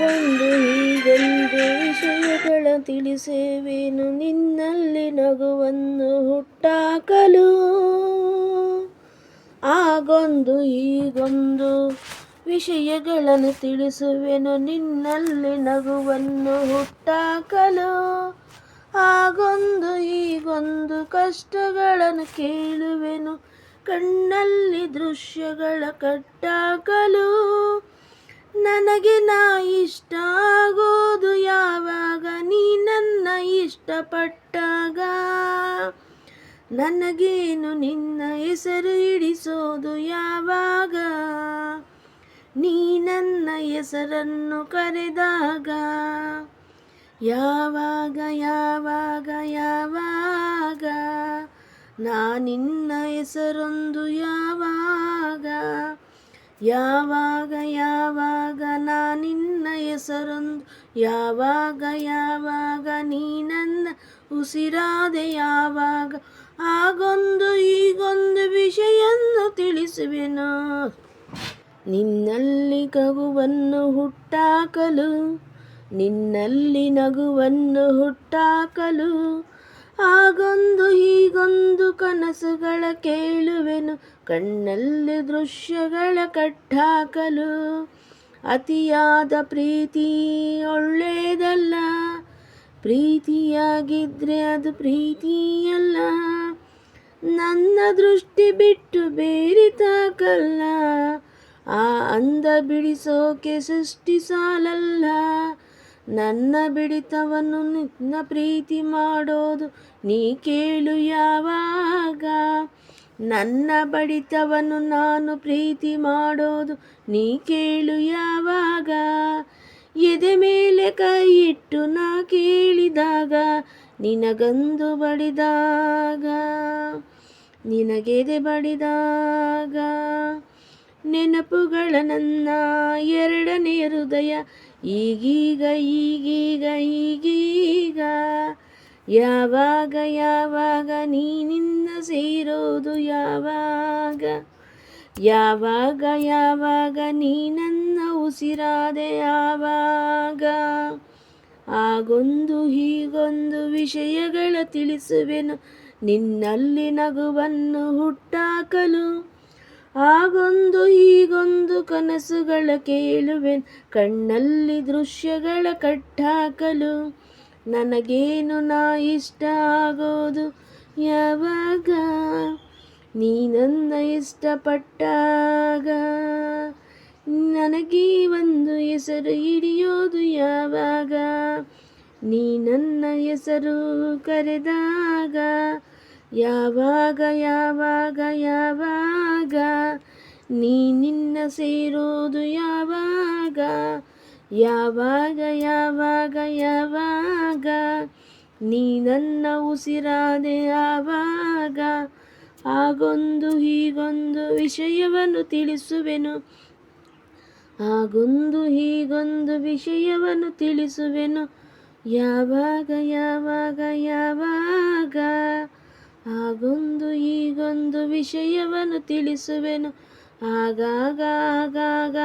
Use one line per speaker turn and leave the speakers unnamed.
ಆಗೊಂದು ಹೀಗೊಂದು ವಿಷಯಗಳ ತಿಳಿಸೇವೇನು? ನಿನ್ನಲ್ಲಿ ನಗುವನ್ನು ಹುಟ್ಟಾಕಲು. ಆಗೊಂದು ಹೀಗೊಂದು ವಿಷಯಗಳನ್ನು ತಿಳಿಸುವೆನು. ನಿನ್ನಲ್ಲಿ ನಗುವನ್ನು ಹುಟ್ಟಾಕಲು. ಆಗೊಂದು ಈಗೊಂದು ಕಷ್ಟಗಳನ್ನು ಕೇಳುವೆನು. ಕಣ್ಣಲ್ಲಿ ದೃಶ್ಯಗಳ ಕಟ್ಟಾಕಲು. ನನಗೆ ನಾ ಇಷ್ಟ ಆಗೋದು ಯಾವಾಗ? ನೀ ನನ್ನ ಇಷ್ಟಪಟ್ಟಾಗ? ನನಗೇನು ನಿನ್ನ ಹೆಸರು ಹಿಡಿಸೋದು ಯಾವಾಗ? ನೀ ನನ್ನ ಹೆಸರನ್ನು ಕರೆದಾಗ? ಯಾವಾಗ ಯಾವಾಗ ಯಾವಾಗ? ನಾ ನಿನ್ನ ಹೆಸರೊಂದು ಯಾವಾಗ? ಯಾವಾಗ ಯಾವಾಗ ನಾ ನಿನ್ನ ಹೆಸರೊಂದು, ಯಾವಾಗ ಯಾವಾಗ ನೀ ನನ್ನ ಉಸಿರಾದೆ, ಯಾವಾಗ ಆಗೊಂದು ಈಗೊಂದು ವಿಷಯನ್ನು ತಿಳಿಸುವೆನು? ನಿನ್ನಲ್ಲಿ ಕಗುವನ್ನು ಹುಟ್ಟಾಕಲು, ನಿನ್ನಲ್ಲಿ ನಗುವನ್ನು ಹುಟ್ಟಾಕಲು ಆಗೊಂದು ಹೀಗೊಂದು ಕನಸುಗಳ ಕೇಳುವೆನು, ಕಣ್ಣಲ್ಲಿ ದೃಶ್ಯಗಳ ಕಟ್ಟಾಕಲು. ಅತಿಯಾದ ಪ್ರೀತಿ ಒಳ್ಳೆಯದಲ್ಲ, ಪ್ರೀತಿಯಾಗಿದ್ರೆ ಅದು ಪ್ರೀತಿಯಲ್ಲ. ನನ್ನ ದೃಷ್ಟಿ ಬಿಟ್ಟು ಬೇರೆ ತಾಕಲ್ಲ, ಆ ಅಂದ ಬಿಡಿಸೋಕೆ ಸೃಷ್ಟಿ ಸಾಲಲ್ಲ. ನನ್ನ ಬಿಡಿತವನ್ನು ನಿನ್ನ ಪ್ರೀತಿ ಮಾಡೋದು, ನೀ ಕೇಳು ಯಾವಾಗ? ನನ್ನ ಬಡಿತವನ್ನು ನಾನು ಪ್ರೀತಿ ಮಾಡೋದು, ನೀ ಕೇಳು ಯಾವಾಗ? ಎದೆ ಮೇಲೆ ಕೈ ಇಟ್ಟು ನಾ ಕೇಳಿದಾಗ, ನಿನಗಂದು ಬಡಿದಾಗ, ನಿನಗೆದೆ ಬಡಿದಾಗ. ನೆನಪುಗಳ ನನ್ನ ಎರಡನೇ ಹೃದಯ ಈಗೀಗ ಈಗೀಗ ಈಗೀಗ ಯಾವಾಗ ಯಾವಾಗ ನೀನಿಂದ ಸೇರೋದು ಯಾವಾಗ? ಯಾವಾಗ ಯಾವಾಗ ನೀನನ್ನ ಉಸಿರಾದೆ ಯಾವಾಗ ಆಗೊಂದು, ಹೀಗೊಂದು ವಿಷಯಗಳ ತಿಳಿಸುವೆನು. ನಿನ್ನಲ್ಲಿ ನಗುವನ್ನು ಹುಟ್ಟಾಕಲು ಆಗೊಂದು ಈಗೊಂದು ಕನಸುಗಳ ಕೇಳುವೆ ಕಣ್ಣಲ್ಲಿ ದೃಶ್ಯಗಳ ಕಟ್ಟಾಕಲು. ನನಗೇನು ನಾ ಇಷ್ಟ ಆಗೋದು ಯಾವಾಗ? ನೀ ನನ್ನ ಇಷ್ಟಪಟ್ಟಾಗ? ನನಗೆ ಒಂದು ಹೆಸರು ಹಿಡಿಯೋದು ಯಾವಾಗ? ನೀ ನನ್ನ ಹೆಸರು ಕರೆದಾಗ ಯಾವಾಗ ಯಾವಾಗ ಯಾವಾಗ? ನೀ ನಿನ್ನ ಸೇರೋದು ಯಾವಾಗ? ಯಾವಾಗ ಯಾವಾಗ ಯಾವಾಗ? ನೀ ನನ್ನ ಉಸಿರಾದೆ ಯಾವಾಗ ಆಗೊಂದು ಹೀಗೊಂದು ವಿಷಯವನ್ನು ತಿಳಿಸುವೆನು. ಆಗೊಂದು ಹೀಗೊಂದು ವಿಷಯವನ್ನು ತಿಳಿಸುವೆನು. ಯಾವಾಗ ಯಾವಾಗ ಯಾವಾಗ? ಆಗೊಂದು ಈಗೊಂದು ವಿಷಯವನ್ನು ತಿಳಿಸುವೆನು. ಆಗಾಗ ಆಗಾಗ